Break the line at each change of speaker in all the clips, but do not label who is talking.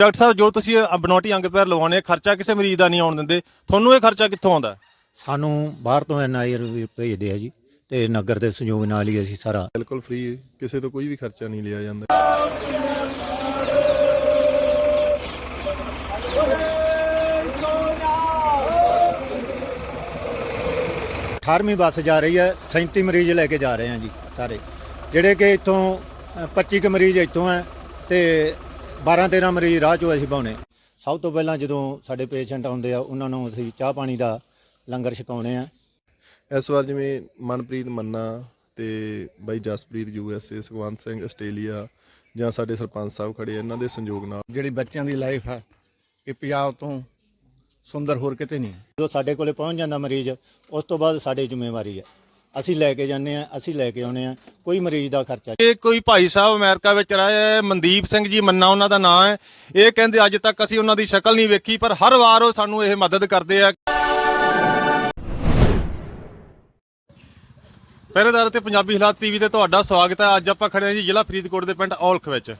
Doctor ਸਾਹਿਬ ਜੋ ਤੁਸੀਂ ਬਨੌਟੀ ਅੰਗ ਪੈਰ ਲਵਾਉਣੇ ਆ, ਖਰਚਾ ਕਿਸੇ ਮਰੀਜ਼ ਦਾ ਨਹੀਂ ਆਉਣ ਦਿੰਦੇ। ਤੁਹਾਨੂੰ ਇਹ ਖਰਚਾ ਕਿੱਥੋਂ ਆਉਂਦਾ?
ਸਾਨੂੰ ਬਾਹਰ ਤੋਂ ਐਨਆਈਆਰ ਭੇਜਦੇ ਆ ਜੀ ਤੇ ਨਗਰ ਦੇ ਸਹਿਯੋਗ ਨਾਲ ਹੀ ਅਸੀਂ ਸਾਰਾ
ਬਿਲਕੁਲ ਫ੍ਰੀ ਕਿਸੇ ਤੋਂ ਕੋਈ ਵੀ ਖਰਚਾ ਨਹੀਂ ਲਿਆ ਜਾਂਦਾ।
18ਵੀਂ ਬੱਸ ਜਾ ਰਹੀ ਹੈ 37 ਮਰੀਜ਼ ਲੈ ਕੇ ਜਾ ਰਹੇ ਹਾਂ ਜੀ ਸਾਰੇ। ਜਿਹੜੇ ਕਿ ਇੱਥੋਂ ਅ, 25 ਕੁ ਮਰੀਜ਼ ਇੱਥੋਂ ਹੈ ਤੇ 12 13 ਮਰੀਜ਼ ਰਾਹ ਚੋਂ ਅਸੀਂ ਪਾਉਣੇ ਸਭ ਤੋਂ ਪਹਿਲਾਂ ਜਦੋਂ ਸਾਡੇ ਪੇਸ਼ੈਂਟ ਆਉਂਦੇ ਆ ਉਹਨਾਂ ਨੂੰ ਅਸੀਂ ਚਾਹ ਪਾਣੀ ਦਾ ਲੰਗਰ ਛਕਾਉਣੇ ਆ।
ਇਸ ਵਾਰ ਜਿਵੇਂ ਮਨਪ੍ਰੀਤ ਮੰਨਾ ਤੇ ਬਾਈ ਜਸਪ੍ਰੀਤ ਯੂਐਸਏ ਸੁਖਵੰਤ ਸਿੰਘ ਆਸਟ੍ਰੇਲੀਆ ਜਾਂ ਸਾਡੇ ਸਰਪੰਚ ਸਾਹਿਬ ਖੜੇ ਇਹਨਾਂ ਦੇ ਸੰਯੋਗ ਨਾਲ।
ਜਿਹੜੀ ਬੱਚਿਆਂ ਦੀ ਲਾਈਫ ਹੈ ਇਹ ਪੰਜਾਬ ਤੋਂ ਸੁੰਦਰ ਹੋਰ ਕਿਤੇ ਨਹੀਂ
ਜਦੋਂ ਸਾਡੇ ਕੋਲੇ ਪਹੁੰਚ ਜਾਂਦਾ ਮਰੀਜ਼ ਉਸ ਤੋਂ ਬਾਅਦ ਸਾਡੀ ਜ਼ਿੰਮੇਵਾਰੀ ਹੈ ਅਸੀਂ ਲੈ ਕੇ ਜਾਂਦੇ ਆ ਅਸੀਂ ਲੈ ਕੇ ਆਉਣੇ ਆ ਕੋਈ ਮਰੀਜ਼ ਦਾ ਖਰਚਾ
ਇਹ ਕੋਈ ਭਾਈ ਸਾਹਿਬ ਅਮਰੀਕਾ ਵਿੱਚ ਰਹੇ ਹੈ, ਮਨਦੀਪ ਸਿੰਘ ਜੀ ਮੰਨਾ ਉਹਨਾਂ ਦਾ ਨਾਮ ਹੈ। ਇਹ ਕਹਿੰਦੇ ਅੱਜ ਤੱਕ ਅਸੀਂ ਉਹਨਾਂ ਦੀ ਸ਼ਕਲ ਨਹੀਂ ਵੇਖੀ ਪਰ ਹਰ ਵਾਰ ਉਹ ਸਾਨੂੰ ਇਹ ਮਦਦ ਕਰਦੇ ਆ। ਪਹਿਰੇਦਾਰ ਤੇ ਪੰਜਾਬੀ ਹਾਲਾਤ ਟੀਵੀ ਤੇ ਤੁਹਾਡਾ ਸਵਾਗਤ ਹੈ। ਅੱਜ ਆਪਾਂ ਖੜੇ ਹਾਂ ਜੀ ਜ਼ਿਲ੍ਹਾ ਫਰੀਦਕੋਟ ਦੇ ਪਿੰਡ ਔਲਖ ਵਿੱਚ।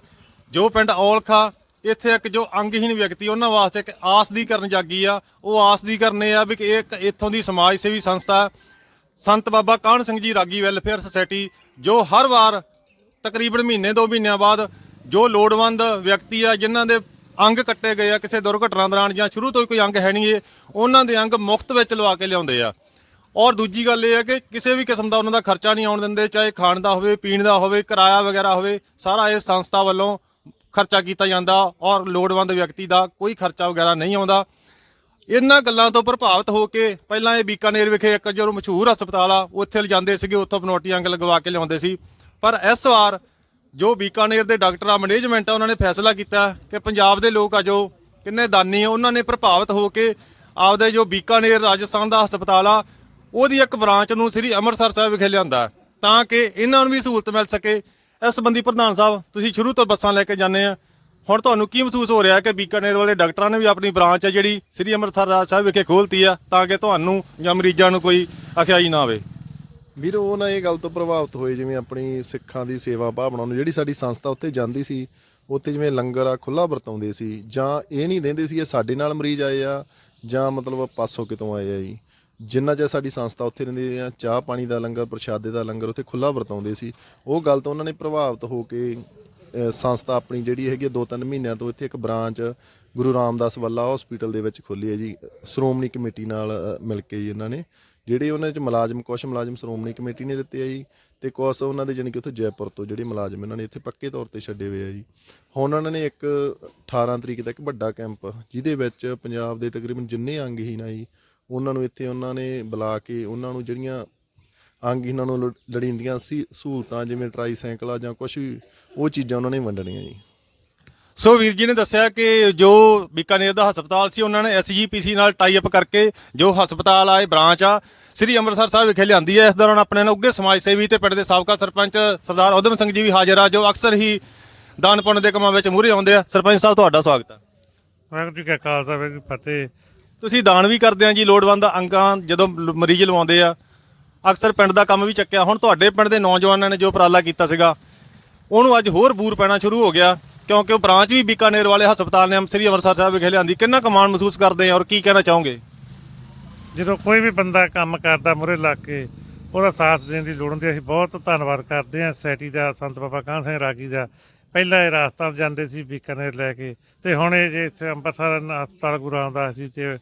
ਜੋ ਪਿੰਡ ਔਲਖ ਆ ਇੱਥੇ ਇੱਕ ਜੋ ਅੰਗਹੀਣ ਵਿਅਕਤੀ ਉਹਨਾਂ ਵਾਸਤੇ ਇੱਕ ਆਸ ਦੀ ਕਰਨ ਜਾਗੀ ਆ। ਉਹ ਆਸ ਦੀ ਕਰਨੇ ਆ ਵੀ ਕਿ ਇਹ ਇੱਕ ਇੱਥੋਂ ਦੀ ਸਮਾਜ ਸੇਵੀ ਸੰਸਥਾ ਸੰਤ ਬਾਬਾ ਕਾਹਨ ਸਿੰਘ ਜੀ ਰਾਗੀ ਵੈਲਫੇਅਰ ਸੁਸਾਇਟੀ, ਜੋ ਹਰ ਵਾਰ ਤਕਰੀਬਨ ਮਹੀਨੇ ਦੋ ਮਹੀਨਿਆਂ ਬਾਅਦ ਜੋ ਲੋੜਵੰਦ ਵਿਅਕਤੀ ਆ, ਜਿਨ੍ਹਾਂ ਦੇ ਅੰਗ ਕੱਟੇ ਗਏ ਆ, ਕਿਸੇ ਦੁਰਘਟਨਾ ਦੌਰਾਨ ਜਾਂ ਸ਼ੁਰੂ ਤੋਂ ਹੀ ਕੋਈ ਅੰਗ ਹੈ ਨਹੀਂ ਗੇ ਉਹਨਾਂ ਦੇ ਅੰਗ ਮੁਫਤ ਵਿੱਚ ਲਵਾ ਕੇ ਲਿਆਉਂਦੇ ਆ। ਔਰ ਦੂਜੀ ਗੱਲ ਇਹ ਹੈ ਕਿ ਕਿਸੇ ਵੀ ਕਿਸਮ ਦਾ ਉਹਨਾਂ ਦਾ ਖਰਚਾ ਨਹੀਂ ਆਉਣ ਦਿੰਦੇ, ਚਾਹੇ ਖਾਣ ਦਾ ਹੋਵੇ, ਪੀਣ ਦਾ ਹੋਵੇ, ਕਿਰਾਇਆ ਵਗੈਰਾ ਹੋਵੇ, ਸਾਰਾ ਇਹ ਸੰਸਥਾ ਵੱਲੋਂ ਖਰਚਾ ਕੀਤਾ ਜਾਂਦਾ ਔਰ ਲੋੜਵੰਦ ਵਿਅਕਤੀ ਦਾ ਕੋਈ ਖਰਚਾ ਵਗੈਰਾ ਨਹੀਂ ਆਉਂਦਾ। ਇਹਨਾਂ ਗੱਲਾਂ ਤੋਂ ਪ੍ਰਭਾਵਿਤ ਹੋ ਕੇ ਪਹਿਲਾਂ ਇਹ ਬੀਕਾਨੇਰ ਵਿਖੇ ਇੱਕ ਜੋ ਮਸ਼ਹੂਰ ਹਸਪਤਾਲ ਆ, ਉੱਥੇ ਲਿਜਾਂਦੇ ਸੀਗੇ, ਉੱਥੋਂ ਬਨੋਟੀ ਅੰਗ ਲਗਵਾ ਕੇ ਲਿਆਉਂਦੇ ਸੀ। ਪਰ ਇਸ ਵਾਰ ਜੋ ਬੀਕਾਨੇਰ ਦੇ ਡਾਕਟਰ ਆ, ਮੈਨੇਜਮੈਂਟ ਆ, ਉਹਨਾਂ ਨੇ ਫੈਸਲਾ ਕੀਤਾ ਕਿ ਪੰਜਾਬ ਦੇ ਲੋਕ ਆ ਜੋ ਕਿੰਨੇ ਦਾਨੀ ਆ, ਉਹਨਾਂ ਨੇ ਪ੍ਰਭਾਵਿਤ ਹੋ ਕੇ ਆਪਦੇ ਜੋ ਬੀਕਾਨੇਰ ਰਾਜਸਥਾਨ ਦਾ ਹਸਪਤਾਲ ਆ, ਉਹਦੀ ਇੱਕ ਬ੍ਰਾਂਚ ਨੂੰ ਸ੍ਰੀ ਅੰਮ੍ਰਿਤਸਰ ਸਾਹਿਬ ਵਿਖੇ ਲਿਆਂਦਾ ਤਾਂ ਕਿ ਇਹਨਾਂ ਨੂੰ ਵੀ ਸਹੂਲਤ ਮਿਲ ਸਕੇ। ਇਸ ਸੰਬੰਧੀ ਪ੍ਰਧਾਨ ਸਾਹਿਬ, ਤੁਸੀਂ ਸ਼ੁਰੂ ਤੋਂ ਬੱਸਾਂ ਲੈ ਕੇ ਜਾਂਦੇ ਆ। ਹੁਣ ਤੁਹਾਨੂੰ ਕੀ ਮਹਿਸੂਸ ਹੋ ਰਿਹਾ ਕਿ ਬੀਕਾਨੇਰ ਵਾਲੇ ਡਾਕਟਰਾਂ ਨੇ ਵੀ ਆਪਣੀ ਬ੍ਰਾਂਚ ਹੈ ਜਿਹੜੀ ਸ੍ਰੀ ਅੰਮ੍ਰਿਤਸਰ ਰਾਜ ਸਾਹਿਬ ਵਿਖੇ ਖੋਲਤੀ ਆ ਤਾਂ ਕਿ ਤੁਹਾਨੂੰ ਜਾਂ ਮਰੀਜ਼ਾਂ ਨੂੰ ਕੋਈ ਅਖਿਆਈ ਨਾ ਆਵੇ?
ਵੀਰ, ਉਹ ਨਾ ਇਹ ਗੱਲ ਤੋਂ ਪ੍ਰਭਾਵਿਤ ਹੋਏ ਜਿਵੇਂ ਆਪਣੀ ਸਿੱਖਾਂ ਦੀ ਸੇਵਾ ਭਾਵਨਾ ਨੂੰ, ਜਿਹੜੀ ਸਾਡੀ ਸੰਸਥਾ ਉੱਥੇ ਜਾਂਦੀ ਸੀ, ਉੱਥੇ ਜਿਵੇਂ ਲੰਗਰ ਆ ਖੁੱਲਾ ਵਰਤਾਉਂਦੇ ਸੀ, ਜਾਂ ਇਹ ਨਹੀਂ ਦਿੰਦੇ ਸੀ ਇਹ ਸਾਡੇ ਨਾਲ ਮਰੀਜ਼ ਆਏ ਆ, ਜਾਂ ਮਤਲਬ ਪਾਸੋਂ ਕਿਤੋਂ ਆਏ ਆ ਜੀ। ਜਿੰਨਾ ਚਿਰ ਸਾਡੀ ਸੰਸਥਾ ਉੱਥੇ ਰਹਿੰਦੀ ਆ, ਚਾਹ ਪਾਣੀ ਦਾ ਲੰਗਰ, ਪ੍ਰਸ਼ਾਦੇ ਦਾ ਲੰਗਰ ਉੱਥੇ ਖੁੱਲਾ ਵਰਤਾਉਂਦੇ ਸੀ, ਉਹ ਗੱਲ ਤੋਂ ਉਹਨਾਂ ਨੇ ਪ੍ਰਭਾਵਿਤ ਹੋ ਕੇ ਸੰਸਥਾ ਆਪਣੀ ਜਿਹੜੀ ਹੈਗੀ ਆ, ਦੋ ਤਿੰਨ ਮਹੀਨਿਆਂ ਤੋਂ ਇੱਥੇ ਇੱਕ ਬ੍ਰਾਂਚ ਗੁਰੂ ਰਾਮਦਾਸ ਵੱਲਾ ਹਸਪੀਟਲ ਦੇ ਵਿੱਚ ਖੋਲੀ ਹੈ ਜੀ। ਸ਼੍ਰੋਮਣੀ ਕਮੇਟੀ ਨਾਲ ਮਿਲ ਕੇ ਜੀ ਇਹਨਾਂ ਨੇ। ਜਿਹੜੇ ਉਹਨਾਂ ਚ ਮੁਲਾਜ਼ਮ, ਕੁਛ ਮੁਲਾਜ਼ਮ ਸ਼੍ਰੋਮਣੀ ਕਮੇਟੀ ਨੇ ਦਿੱਤੇ ਆ ਜੀ ਤੇ ਕੁਛ ਉਹਨਾਂ ਦੇ ਜਾਣੀ ਕਿ ਉੱਥੇ ਜੈਪੁਰ ਤੋਂ ਜਿਹੜੇ ਮੁਲਾਜ਼ਮ ਇਹਨਾਂ ਨੇ ਇੱਥੇ ਪੱਕੇ ਤੌਰ ਤੇ ਛੱਡੇ ਹੋਏ ਆ ਜੀ। ਹੁਣ ਉਹਨਾਂ ਨੇ ਇੱਕ 18 ਤਰੀਕ ਤੱਕ ਵੱਡਾ ਕੈਂਪ, ਜਿਹਦੇ ਵਿੱਚ ਪੰਜਾਬ ਦੇ ਤਕਰੀਬਨ ਜਿੰਨੇ ਅੰਗਹੀਣ ਆ ਜੀ, ਉਹਨਾਂ ਨੂੰ ਇੱਥੇ ਉਹਨਾਂ ਨੇ ਬੁਲਾ ਕੇ ਉਹਨਾਂ ਨੂੰ ਜਿਹੜੀਆਂ ਅੰਗਹੀਣਾਂ ਨੂੰ ਲੜ- ਲੋੜੀਂਦੀਆਂ ਸੀ ਸਹੂਲਤਾਂ ਜਿਵੇਂ ਟਰਾਈਸਾਈਕਲ ਆ ਜਾਂ ਕੁਝ ਵੀ ਉਹ ਚੀਜ਼ਾਂ ਉਹਨਾਂ ਨੇ ਵੰਡਣੀਆਂ ਜੀ।
ਸੋ ਵੀਰ ਜੀ ਨੇ ਦੱਸਿਆ ਕਿ ਜੋ ਬੀਕਾਨੇਰ ਦਾ ਹਸਪਤਾਲ ਸੀ ਉਹਨਾਂ ਨੇ ਐਸਜੀਪੀਸੀ ਨਾਲ ਟਾਈ ਅਪ ਕਰਕੇ ਜੋ ਹਸਪਤਾਲ ਆ ਇਹ ਬ੍ਰਾਂਚ ਆ ਸ੍ਰੀ ਅੰਮ੍ਰਿਤਸਰ ਸਾਹਿਬ ਵਿਖੇ ਲਿਆਂਦੀ ਹੈ। ਇਸ ਦੌਰਾਨ ਆਪਣੇ ਨਾਲ ਉੱਗੇ ਸਮਾਜ ਸੇਵੀ ਤੇ ਪਿੰਡ ਦੇ ਸਾਬਕਾ ਸਰਪੰਚ ਸਰਦਾਰ ਉਦਮ ਸਿੰਘ ਜੀ ਵੀ ਹਾਜ਼ਰ ਆ ਜੋ ਅਕਸਰ ਹੀ ਦਾਨ ਪੁੰਨ ਦੇ ਕੰਮਾਂ ਵਿੱਚ ਮੂਹਰੇ ਆਉਂਦੇ ਆ। ਸਰਪੰਚ ਸਾਹਿਬ ਤੁਹਾਡਾ ਸਵਾਗਤ ਹੈ
ਵਾਹਿਗੁਰੂ ਜੀ ਕਾ ਖਾਲਸਾ ਵਾਹਿਗੁਰੂ ਫਤਿਹ।
ਤੁਸੀਂ ਦਾਨ ਵੀ ਕਰਦੇ ਆ ਜੀ ਲੋੜਵੰਦ ਅੰਗਾਂ ਜਦੋਂ ਮਰੀਜ਼ ਲਵਾਉਂਦੇ ਆ ਅਕਸਰ ਪਿੰਡ ਦਾ ਕੰਮ ਵੀ ਚੱਕਿਆ। ਹੁਣ ਤੁਹਾਡੇ ਪਿੰਡ ਦੇ ਨੌਜਵਾਨਾਂ ਨੇ ਜੋ ਉਪਰਾਲਾ ਕੀਤਾ ਸੀਗਾ, ਉਹਨੂੰ ਅੱਜ ਹੋਰ ਬੂਰ ਪੈਣਾ ਸ਼ੁਰੂ ਹੋ ਗਿਆ, ਕਿਉਂਕਿ ਉਹ ਬ੍ਰਾਂਚ ਵੀ ਬੀਕਾਨੇਰ ਵਾਲੇ ਹਸਪਤਾਲ ਨੇ ਸ੍ਰੀ ਅੰਮ੍ਰਿਤਸਰ ਸਾਹਿਬ ਵਿਖੇ ਲਿਆਂਦੀ। ਕਿੰਨਾ ਕਮਾਨ ਮਹਿਸੂਸ ਕਰਦੇ ਆ ਔਰ ਕੀ ਕਹਿਣਾ ਚਾਹੋਗੇ?
ਜਦੋਂ ਕੋਈ ਵੀ ਬੰਦਾ ਕੰਮ ਕਰਦਾ ਮੁਰੇ ਲੱਗ ਕੇ, ਉਹਦਾ ਸਾਥ ਦੇਣ ਦੀ ਲੋੜ ਹੁੰਦੀ ਹੈ। ਅਸੀਂ ਬਹੁਤ ਧੰਨਵਾਦ ਕਰਦੇ ਹਾਂ ਸੈਟੀ ਦਾ, ਸੰਤ ਬਾਬਾ ਕਾਹਨ ਸਿੰਘ ਰਾਗੀ ਦਾ। ਪਹਿਲਾਂ ਇਹ ਰਾਜਸਥਾਨ ਜਾਂਦੇ ਸੀ ਬੀਕਾਨੇਰ ਲੈ ਕੇ, ਤੇ ਹੁਣ ਇਹ ਜੇ ਇੱਥੇ ਅੰਮ੍ਰਿਤਸਰ ਹਸਪਤਾਲ ਗੁਰੂ ਦਾ ਜੀ ਤੇ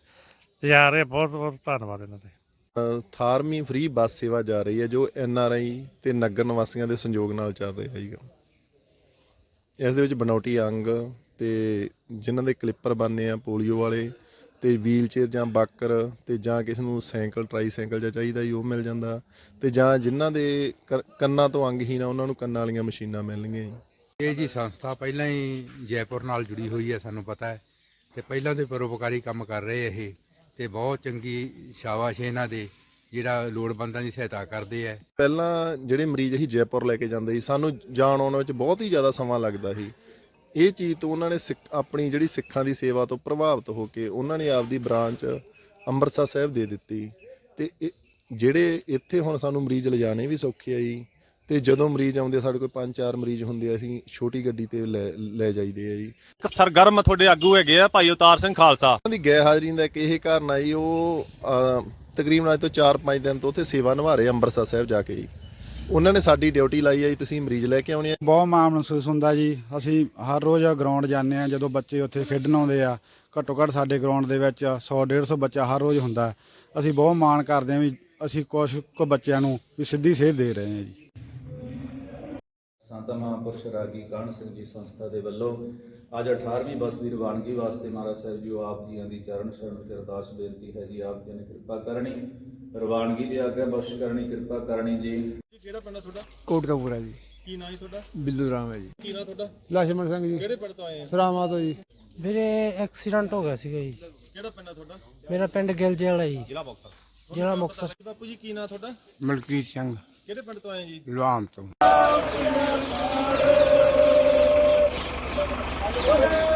ਜਾ ਰਹੇ ਬਹੁਤ ਬਹੁਤ ਧੰਨਵਾਦ ਇਹਨਾਂ ਦੇ।
18ਵੀਂ ਫ੍ਰੀ ਬੱਸ ਸੇਵਾ ਜਾ ਰਹੀ ਹੈ ਜੋ ਐਨ ਆਰ ਆਈ ਤੇ ਨਗਰ ਨਿਵਾਸੀਆਂ ਦੇ ਸੰਯੋਗ ਨਾਲ ਚੱਲ ਰਹੀ ਹੈ ਜੀ ਇਸ ਦੇ ਵਿੱਚ ਬਨੌਟੀ ਅੰਗ ਤੇ ਜਿਨ੍ਹਾਂ ਦੇ ਕਲਿੱਪਰ ਬਣਨੇ ਆ, ਪੋਲੀਓ ਵਾਲੇ ਤੇ ਵੀਲਚੇਅਰ ਜਾਂ ਬਾਕਰ ਤੇ ਜਾਂ ਕਿਸੇ ਨੂੰ ਸਾਈਕਲ ਟਰਾਈ ਸਾਈਕਲ ਜਾਂ ਚਾਹੀਦਾ ਜੀ ਉਹ ਮਿਲ ਜਾਂਦਾ ਤੇ ਜਾਂ ਜਿਨ੍ਹਾਂ ਦੇ ਕ- ਕੰਨਾਂ ਤੋਂ ਅੰਗਹੀਨ ਆ ਉਹਨਾਂ ਨੂੰ ਕੰਨਾਂ ਵਾਲੀਆਂ ਮਸ਼ੀਨਾਂ ਮਿਲਣਗੀਆਂ ਜੀ।
ਇਹ ਜੀ ਸੰਸਥਾ ਪਹਿਲਾਂ ਹੀ ਜੈਪੁਰ ਨਾਲ ਜੁੜੀ ਹੋਈ ਹੈ, ਸਾਨੂੰ ਪਤਾ ਹੈ। ਤੇ ਪਹਿਲਾਂ ਦੇ ਪਰੋਪਕਾਰੀ ਕੰਮ ਕਰ ਰਹੇ ਇਹ। ਤੇ ਬਹੁਤ ਚੰਗੀ ਸ਼ਾਬਾਸ਼ ਇਹਨਾਂ ਦੇ, ਜਿਹੜਾ ਲੋੜਵੰਦਾਂ ਦੀ ਸਹਾਇਤਾ ਕਰਦੇ ਹੈ
ਪਹਿਲਾਂ ਜਿਹੜੇ ਮਰੀਜ਼ ਅਸੀਂ ਜੈਪੁਰ ਲੈ ਕੇ ਜਾਂਦੇ ਸੀ, ਸਾਨੂੰ ਜਾਣ ਆਉਣ ਵਿੱਚ ਬਹੁਤ ਹੀ ਜ਼ਿਆਦਾ ਸਮਾਂ ਲੱਗਦਾ ਸੀ। ਇਹ ਚੀਜ਼ ਤੋਂ ਉਹਨਾਂ ਨੇ ਸਿੱਖ- ਆਪਣੀ ਜਿਹੜੀ ਸਿੱਖਾਂ ਦੀ ਸੇਵਾ ਤੋਂ ਪ੍ਰਭਾਵਿਤ ਹੋ ਕੇ ਉਹਨਾਂ ਨੇ ਆਪਦੀ ਬ੍ਰਾਂਚ ਅੰਮ੍ਰਿਤਸਰ ਸਾਹਿਬ ਦੇ ਦਿੱਤੀ। ਤੇ ਇਹ- ਜਿਹੜੇ ਇੱਥੇ ਹੁਣ ਸਾਨੂੰ ਮਰੀਜ਼ ਲਿਜਾਣੇ ਵੀ ਸੌਖੇ ਆ ਜੀ ਤੇ ਜਦੋਂ ਮਰੀਜ਼ ਆਉਂਦੇ ਆ, ਸਾਡੇ ਕੋਲ ਪੰਜ ਚਾਰ ਮਰੀਜ਼ ਹੁੰਦੇ ਆ ਅਸੀਂ ਛੋਟੀ ਗੱਡੀ ਤੇ ਲੈ ਲੈ ਜਾਈਦੇ ਆ ਜੀ।
ਇੱਕ ਸਰਗਰਮ ਤੁਹਾਡੇ ਆਗੂ ਹੈਗੇ ਆ ਭਾਈ ਅਵਤਾਰ ਸਿੰਘ ਖਾਲਸਾ।
ਉਹਨਾਂ ਦੀ ਗੈਰ ਹਾਜ਼ਰੀ ਦਾ ਇੱਕ ਇਹ ਕਾਰਨ ਆ ਜੀ ਉਹ ਅਹ, ਤਕਰੀਬਨ ਅੱਜ ਤੋਂ 4-5 ਦਿਨ ਤੋਂ ਉੱਥੇ ਸੇਵਾ ਨਿਭਾ ਰਹੇ ਆ ਅੰਮ੍ਰਿਤਸਰ ਸਾਹਿਬ ਜਾ ਕੇ ਜੀ। ਉਹਨਾਂ ਨੇ ਸਾਡੀ ਡਿਊਟੀ ਲਾਈ ਆ ਜੀ ਤੁਸੀਂ ਮਰੀਜ਼ ਲੈ ਕੇ ਆਉਣੇ ਆ।
ਬਹੁਤ ਮਾਣ ਮਹਿਸੂਸ ਹੁੰਦਾ ਜੀ ਅਸੀਂ ਹਰ ਰੋਜ਼ ਗਰਾਊਂਡ ਜਾਂਦੇ ਆ ਜਦੋਂ ਬੱਚੇ ਉੱਥੇ ਖੇਡਣ ਆਉਂਦੇ ਆ ਘੱਟੋ ਘੱਟ ਸਾਡੇ ਗਰਾਊਂਡ ਦੇ ਵਿੱਚ 100 150 ਬੱਚਾ ਹਰ ਰੋਜ਼ ਹੁੰਦਾ। ਹੈ। ਅਸੀਂ ਬਹੁਤ ਮਾਣ ਕਰਦੇ ਆ ਵੀ ਅਸੀਂ ਕੁਝ ਕੁ ਬੱਚਿਆਂ ਨੂੰ ਵੀ ਸਿੱਧੀ ਸੇਧ ਦੇ ਰਹੇ ਹਾਂ ਜੀ।
ਸੰਤ ਮਹਾਂਪੁਰਸ਼ ਰਾਗੀ ਕਾਹਨ ਸਿੰਘ ਜੀ ਸੰਸਥਾ ਦੇ ਵੱਲੋਂ ਅੱਜ 18ਵੀਂ ਬਸ ਦੀ ਰਵਾਨਗੀ ਵਾਸਤੇ ਮਹਾਰਾਜ ਸਾਹਿਬ ਜੀ ਆਪ ਜੀਆਂ ਦੀ ਚਰਨ ਸ਼ਰਨ ਵਿੱਚ ਅਰਦਾਸ ਬੇਨਤੀ ਹੈ ਜੀ ਆਪ ਜੀ ਨੇ ਕਿਰਪਾ ਕਰਨੀ ਰਵਾਨਗੀ ਦੇ ਆਗੇ ਬਖਸ਼ ਕਰਨੀ ਕਿਰਪਾ ਕਰਨੀ ਜੀ।
ਕਿਹੜਾ ਪਿੰਡ ਤੁਹਾਡਾ?
ਕੋਟ ਕਪੂਰਾ ਜੀ।
ਕੀ ਨਾਮ ਹੈ ਤੁਹਾਡਾ?
ਬਿੱਲੂ ਰਾਮ ਹੈ ਜੀ।
ਕੀ ਨਾਮ ਤੁਹਾਡਾ?
ਲਛਮਣ ਸਿੰਘ ਜੀ।
ਕਿਹੜੇ ਪਿੰਡ ਤੋਂ ਆਏ ਆ?
ਸਰਾਵਾਂ ਤੋਂ ਜੀ।
ਵੀਰੇ ਐਕਸੀਡੈਂਟ ਹੋ ਗਿਆ ਸੀਗਾ ਜੀ।
ਕਿਹੜਾ ਪਿੰਡ ਆ ਤੁਹਾਡਾ?
ਮੇਰਾ ਪਿੰਡ ਗਿਲਜੇ ਵਾਲਾ ਜੀ।
ਜ਼ਿਲ੍ਹਾ ਮੁਕਤਸਰ।
ਜ਼ਿਲ੍ਹਾ ਮੁਕਤਸਰ।
ਬਾਪੂ ਜੀ ਕੀ ਨਾਮ ਤੁਹਾਡਾ?
ਮਲਕੀਤ ਸਿੰਘ।
ਕਿਹੜੇ ਪਿੰਡ ਤੋਂ ਆਏ ਜੀ?
ਲੁਹਾਮ ਤੋਂ। Thank you.